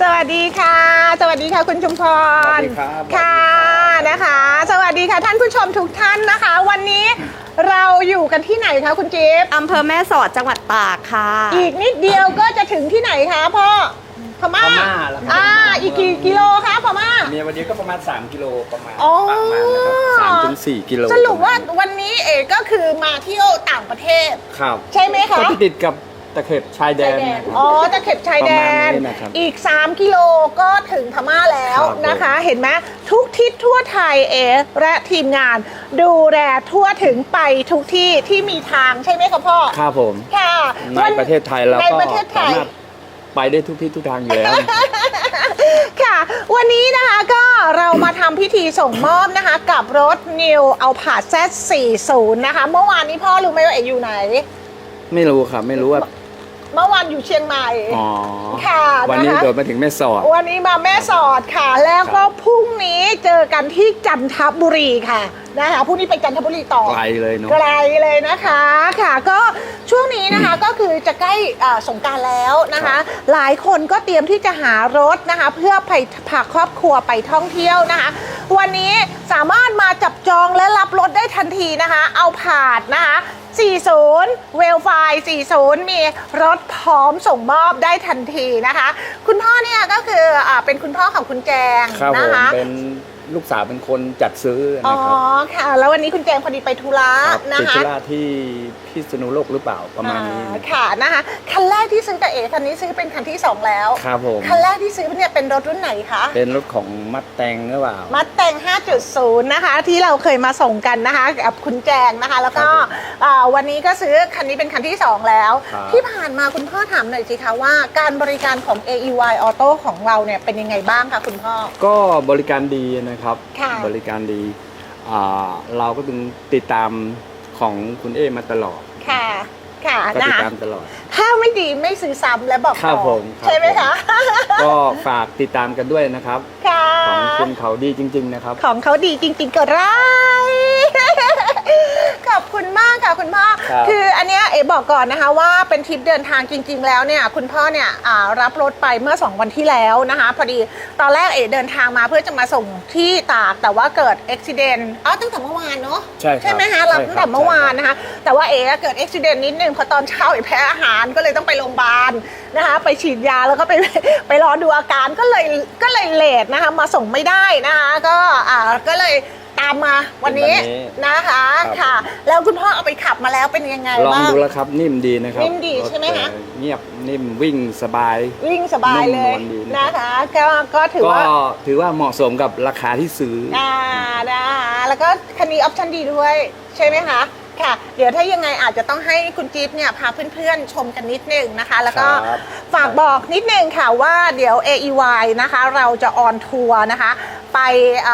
สวัสดีค่ะ สวัสดีค่ะคุณชุมพรสวัสดีครับค่ะนะคะ สวัสดีค่ะท่านผู้ชมทุกท่านนะคะ วันนี้เราอยู่กันที่ไหนคะคุณจิ๊บอำเภอแม่สอดจังหวัดตากค่ะ อีกนิดเดียวก็จะถึงที่ไหนคะพ่อพม่าพม่าแล้วครับ อ่าอีกกี่กิโลคะพม่า เมียวันนี้ก็ประมาณ 3 กิโลประมาณอ๋อประมาณนะครับสามถึงสี่กิโลสรุปว่าวันนี้เอกก็คือมาเที่ยวต่างประเทศ ครับใช่ไหมคะ ก็ติดกับ ตะเข็บชายแดนนะครับ อ๋อตะเข็บชายแดน ประมาณนี้นะครับอีก 3 กิโลก็ถึงพม่าแล้วครับผม นะคะ เห็นไหมทุกทิศทั่วไทยเอและทีมงาน ดูแลทั่วถึงไปทุกที่ที่มีทางใช่ไหมคะพ่อ ครับผม ค่ะในวันประเทศไทยเราในก็ประเทศไทสาย มารถไปได้ทุกที่ทุกทางอยู่แล้ว ค่ะ วันนี้นะคะก็เรามาทำพิธีส่งมอบนะคะ กับรถ New a l p a z Z40 นะคะ เมื่อวานนี้พ่อรู้ไหมว่าเอ๋อยู่ไหน ไม่รู้ครับ ไม่รู้ว่า เมื่อวานอยู่เชียงใหม่อ๋อค่ะวันนี้นะคะโดดมาถึงแม่สอด วันนี้มาแม่สอดค่ะ แล้วก็ครับพรุ่งนี้เจอกันที่จันทบุรีค่ะนะคะพรุ่งนี้ไปจันทบุรีต่อไกลเลยเนาะไกลเลยนะคะค่ะ ก็ช่วงนี้นะคะก็คือจะใกล้อ่าสงกรารแล้วนะคะ หลายคนก็เตรียมที่จะหารถนะคะ เพื่อไปพาครอบครัวไปท่องเที่ยวนะคะ วันนี้สามารถมาจับจองและรับรถได้ทันทีนะคะ เอาผาดนะคะ 40 เวลไฟ40 มีรถพร้อมส่งมอบได้ทันทีนะคะ คุณพ่อเนี่ยก็คืออาเป็นคุณพ่อของคุณแจงครับผนะมคะเป็นลูกสาวเป็นคนจัดซื้ออ๋อนะครับค่ะ แล้ววันนี้คุณแจงพอดีไปธุระครับนะติดคะ ธุระที่พิษณุโลกหรือเปล่าประมาณนี้อ่ค่ะนะคะคันแรกที่ซื้อกับเอ๋คันนี้ซื้อเป็นคันที่2แล้วครับผม คันแรกที่ซื้อเนี่ยเป็นรถรุ่นไหนคะเป็นรถของมัดแตงหรือเปล่า มัดแต่ง 5.0 นะคะ ที่เราเคยมาส่งกันนะคะกับคุณแจงนะคะ แล้วก็ครับผมอ่าวันนี้ก็ซื้อคันนี้เป็นคันที่2แล้ว ครับ ที่ผ่านมาคุณพ่อถามหน่อยสิคะว่าการบริการของ AEY Auto ของเราเนี่ยเป็นยังไงบ้างคะคุณพ่อ ก็บริการดีนะครับ ค่ะ บริการดีอ่าเราก็ถึงติดตาม ของคุณเอมาตลอดค่ะ ค่ะก็นะติดคะตามตลอด ถ้าไม่ดีไม่ซื้อซ้ำและบอกครัต่บอผมครับ ใช่ไหมคะ ก็ฝากติดตามกันด้วยนะครับ ค่ะ ของคุณเขาดีจริง ๆ นะครับ ของเขาดีจริง ๆ ก็ได้ ขอบคุณมากค่ะคุณพ่อครับคืออันเนี้ยเอ๋บอกก่อนนะคะว่าเป็นทริปเดินทางจริง ๆ แล้วเนี่ยคุณพ่อเนี่ยอ่ารับรถไปเมื่อ 2 วันที่แล้วนะคะ พอดีตอนแรกเอ๋เดินทางมาเพื่อจะมาส่งที่ตากแต่ว่าเกิดอุบิเหตุอ๋อตั้งแต่เมื่อวานเนาะใช่ครับไหมคะรับตั้งแต่เมื่อวานนะคะ แต่ว่าเอ๋เกิดอุบิเหตุนิดนึงเพราะตอนเช้าเอ๋แพ้อาหารก็เลยต้องไปโรงพยาบาลนะคะ ไปฉีดยาแล้วก็ไป ไปรอดูอาการก็เลยก็เลยเลทนะคะมาส่งไม่ได้นะคะก็อ่าก็เลยตามมาวันนี้วันนี้นะคะครับ ค่ะ แล้วคุณพ่อเอาไปขับมาแล้วเป็นยังไงลองบ้าง ดูแล้วครับนิ่มดีนะครับนิ่มดีใช่ไหมคะ รถเงียบนิ่มวิ่งสบาย วิ่งสบายเลยนุ่มนวลดีนะนะคะ ก็ก็ถือก็ว่าถือว่าเหมาะสมกับราคาที่ซื้ออ อ่านะคะแล้วก็คันนี้ออปชั่นดีด้วย ใช่ไหมคะค่ะ เดี๋ยวถ้ายังไงอาจจะต้องให้คุณจิ๊บเนี่ยพาเพื่อนๆชมกันนิดนึงนะคะ แล้วก็ครับ ฝากบอกนิดนึงค่ะว่าเดี๋ยว AEY นะคะ เราจะออนทัวร์นะคะ ไปอ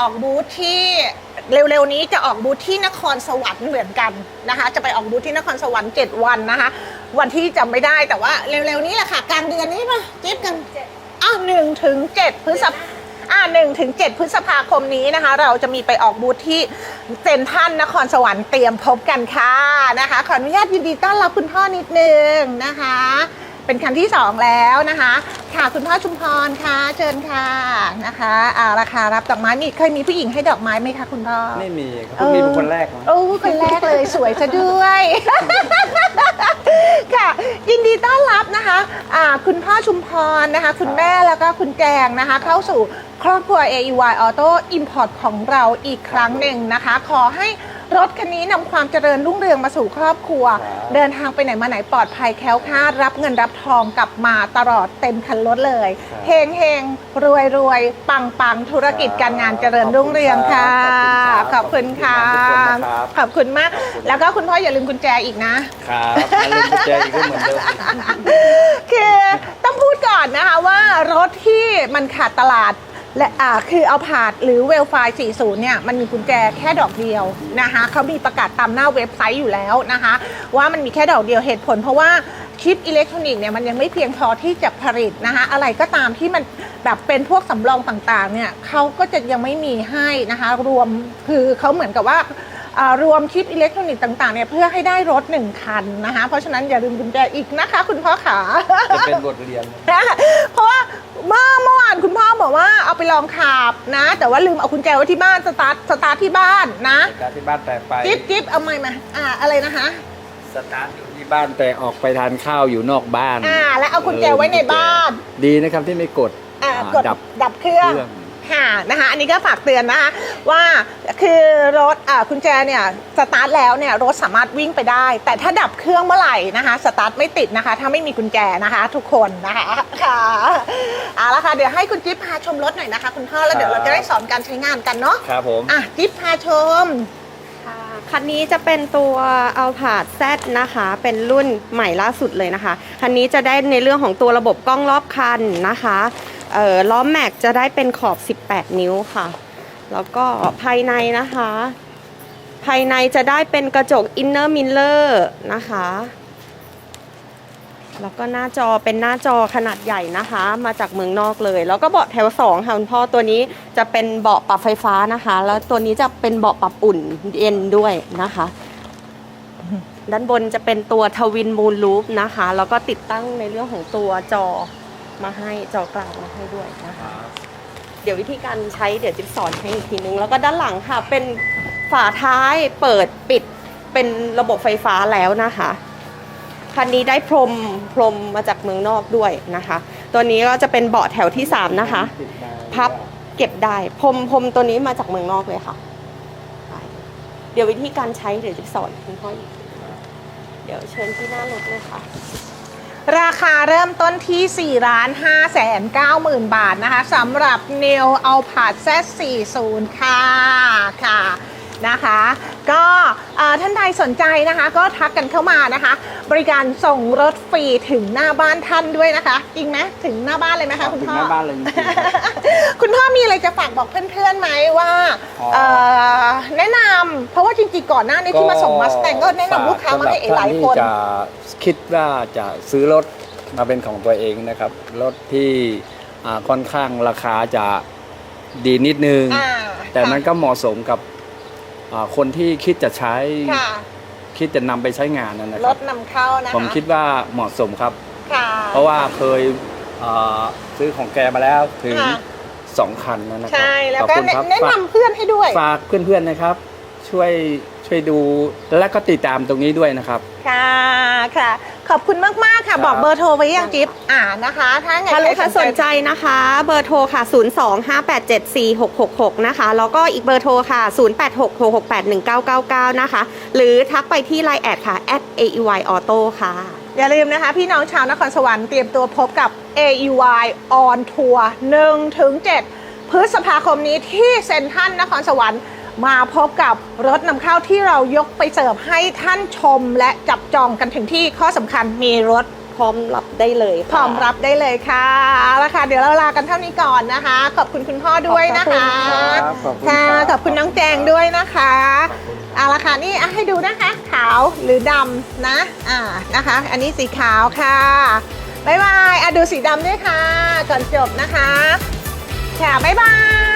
ออกบูธที่เร็วๆนี้จะออกบูธที่นครสวรรค์เหมือนกันนะคะ จะไปออกบูธที่นครสวรรค์7วันนะคะ วันที่จำไม่ได้แต่ว่าเร็วๆนี้แหละค่ะกลางเดือนนี้ป่ะจิ๊บกันอ้าวหนึ่งถึงเจ็ดพฤษภาอ่าหนึ่งถึงเจ็ดพฤษภาคมนี้นะคะ เราจะมีไปออกบูธที่เซ็นทรัลนครสวรรค์เตรียมพบกันค่ะนะคะ ขออนุญาตยินดีต้อนรับคุณพ่อนิดนึงนะคะ เป็นคันที่ 2 แล้วนะคะ ค่ะคุณพ่อชุมพรค่ะเชิญค่ะนะคะอ่าราคารับดอกไม้มีเคยมีผู้หญิงให้ดอกไม้ไหมคะคุณพ่อ ไม่มีครับเพิ่งมีเป็นคนแรกนะโอ้คนแรกเลยสวยซะด้วย ค่ะ ยินดีต้อนรับนะคะอ่าคุณพ่อชุมพรนะคะ คุณแม่แล้วก็คุณแจงนะคะ เข้าสู่ครอบครัว AEY Auto Import ของเราอีกครั้งหนึ่งนะคะ ขอให้ รถคันนี้นำความเจริญรุ่งเรืองมาสู่ครอบครัวครับเดินทางไปไหนมาไหนปลอดภัยแคล้วคลาดรับเงินรับทองกลับมาตลอดเต็มคันรถเลยครับเฮงเฮงรวยรวยปังปังธุรกิจการงานเจริญรุ่งเรืองค่ะ ขขออบบคุคุณณค่ะครับขอบคุณนะครับขอบคุณมาก แล้วก็คุณพ่ออย่าลืมกุญแจอีกนะ ครับอย่าลืมกุญแจอีกก็เหมือนเดิม คือต้องพูดก่อนนะคะว่ารถที่มันขาดตลาด และอ่าคือเอาผาดหรือเวลไฟ40 เนี่ย มันมีกุญแจแค่ดอกเดียวนะคะเขามีประกาศตามหน้าเว็บไซต์อยู่แล้วนะคะ ว่ามันมีแค่ดอกเดียวเหตุผล เพราะว่าชิปอิเล็กทรอนิกส์เนี่ยมันยังไม่เพียงพอที่จะผลิตนะคะอะไรก็ตามที่มันแบบเป็นพวกสำรองต่างๆเนี่ยเขาก็จะยังไม่มีให้นะคะรวมคือเขาเหมือนกับว่าอ่ารวมชิปอิเล็กทรอนิกส์ต่างๆเนี่ยเพื่อให้ได้รถหนึ่งคันนะคะ เพราะฉะนั้นอย่าลืมกุญแจอีกนะคะ คุณพ่อขาจะเป็นบทเรียน เพราะว่า เมื่อเมื่อวานคุณพ่อบอกว่าเอาไปลองขับนะ แต่ว่าลืมเอากุญแจไว้ที่บ้านสตาร์ทสตาร์ทที่บ้านนะสตาร์ทที่บ้านแต่ไป จิ๊บจิ๊บเอาไม่มาอ่าอะไรนะคะสตาร์ทอยู่ที่บ้านแต่ออกไปทานข้าวอยู่นอกบ้านอ่า แล้วเอากุญแจไว้ในบ้าน ดีนะครับที่ไม่กดอ่าอ่ากดดับดับเครื่องเครื่องค่ะนะคะ อันนี้ก็ฝากเตือนนะคะว่าคือรถอ่ากุญแจเนี่ยสตาร์ทแล้วเนี่ยรถสามารถวิ่งไปได้ แต่ถ้าดับเครื่องเมื่อไหร่นะคะสตาร์ทไม่ติดนะคะ ถ้าไม่มีกุญแจนะคะทุกคนนะคะค่ะเอาละค่ะเดี๋ยวให้คุณจิ๊บพาชมรถหน่อยนะคะ คุณพ่อแล้วเดี๋ยวเราจะได้สอนการใช้งานกันเนาะครับผมอะจิ๊บพาชมค่ะคันนี้จะเป็นตัว a l p a r d Z นะคะ เป็นรุ่นใหม่ล่าสุดเลยนะคะ คันนี้จะได้ในเรื่องของตัวระบบกล้องรอบคันนะคะ เอ่อล้อแม็กจะได้เป็นขอบ 18 นิ้วค่ะ แล้วก็ภายในนะคะ ภายในจะได้เป็นกระจก Inner Mirror นะคะ แล้วก็หน้าจอเป็นหน้าจอขนาดใหญ่นะคะ มาจากเมืองนอกเลย แล้วก็เบาะแถวสองค่ะคุณพ่อตัวนี้จะเป็นเบาะปรับไฟฟ้านะคะ แล้วตัวนี้จะเป็นเบาะปรับอุ่นเย็นด้วยนะคะด้านบนจะเป็นตัวทวินมูลลูปนะคะ แล้วก็ติดตั้งในเรื่องของตัวจอ มาให้จอกลางมาให้ด้วยนะคะ เดี๋ยววิธีการใช้เดี๋ยวจิ๊บสอนให้อีกทีนึง แล้วก็ด้านหลังค่ะเป็นฝาท้ายเปิดปิดเป็นระบบไฟฟ้าแล้วนะคะคันนี้ได้พรมพรมมาจากเมืองนอกด้วยนะคะ ตัวนี้ก็จะเป็นเบาะแถวที่ 3 นะคะ พับเก็บได้พรมพรมตัวนี้มาจากเมืองนอกเลยค่ะไปเดี๋ยววิธีการใช้เดี๋ยวจะสอนคุณพ่ออีกทีเดี๋ยวเชิญที่หน้ารถเลยค่ะ ราคาเริ่มต้นที่4ล้าน5แสน9หมื่นบาทนะคะสำหรับ New a l p a d Z40 ค่ะค่ะ นะคะ ก็เอ่อท่านใดสนใจนะคะ ก็ทักกันเข้ามานะคะ บริการส่งรถฟรีถึงหน้าบ้านท่านด้วยนะคะ จริงไหมถึงหน้าบ้านเลยไหมคะคุณถึงพ่อหน้าบ้านเลยจริงๆครับคุณพ่อมีอะไรจะฝากบอกเพื่อนๆไหมว่าอ๋อเอ่อแนะนำเพราะว่าจริงๆก่อนหน้านี้ที่มาส่งมาสแตงก็แนะนำลูกค้ามาให้หลายคนสำรับท่ที่จะคิดว่าจะซื้อรถมาเป็นของตัวเองนะครับรถที่อ่าค่อนข้างราคาจะดีนิดนึงอ่าแต่มันก็เหมาะสมกับ อ่าคนที่คิดจะใช้ค่ะคิดจะนำไปใช้งานนะครรับ ถนำเข้านะคะผมคิดว่าเหมาะสมครับ ค่ะ เพราะว่าเคยอ่าซื้อของแกมาแล้วถึงค่ะ สองคันนะครัใช่แล้วขอบก็คุณครับแนะฝากนำเพื่อนให้ด้วย ฝากเพื่อนๆนะครับ ช่วย ช่วยดูและก็ติดตามตรงนี้ด้วยนะครับ ค่ะค่ะ ขอบคุณมาก ๆ ค่ะ ครับ บอกเบอร์โทรไว้ยังจิ๊บอ่านะคะ ถ้าไงถ้าลูกใครค้าสนใจนะคะ เบอร์โทรค่ะ 025874666 นะคะ แล้วก็อีกเบอร์โทรค่ะ 0866681999 นะคะ หรือทักไปที่ Line แอดค่ะ @aey auto ค่ะ อย่าลืมนะคะ พี่น้องชาวนครสวรรค์เตรียมตัวพบกับ AEY on Tour 1ถึง7พฤษภาคมนี้ที่เซ็นทรัลนครสวรรค์ มาพบกับรถนำเข้าที่เรายกไปเสิร์ฟให้ท่านชมและจับจองกันถึงที่ข้อสำคัญมีรถพร้อมรับได้เลยค่ะพร้อมรับได้เลยค่ะเอาละค่ะ เดี๋ยวเราลากันเท่านี้ก่อนนะคะ ขอบคุณคุณพ่อด้วยนะคะขอบคุณค่ะครับขอบคุณน้องแจงด้วยนะคะเอาละค่ะนี่อะให้ดูนะคะขาวหรือดำนะอ่านะคะ อันนี้สีขาวค่ะบ๊ายบายอะดูสีดำด้วยค่ะ ก่อนจบนะคะค่ะบ๊ายบาย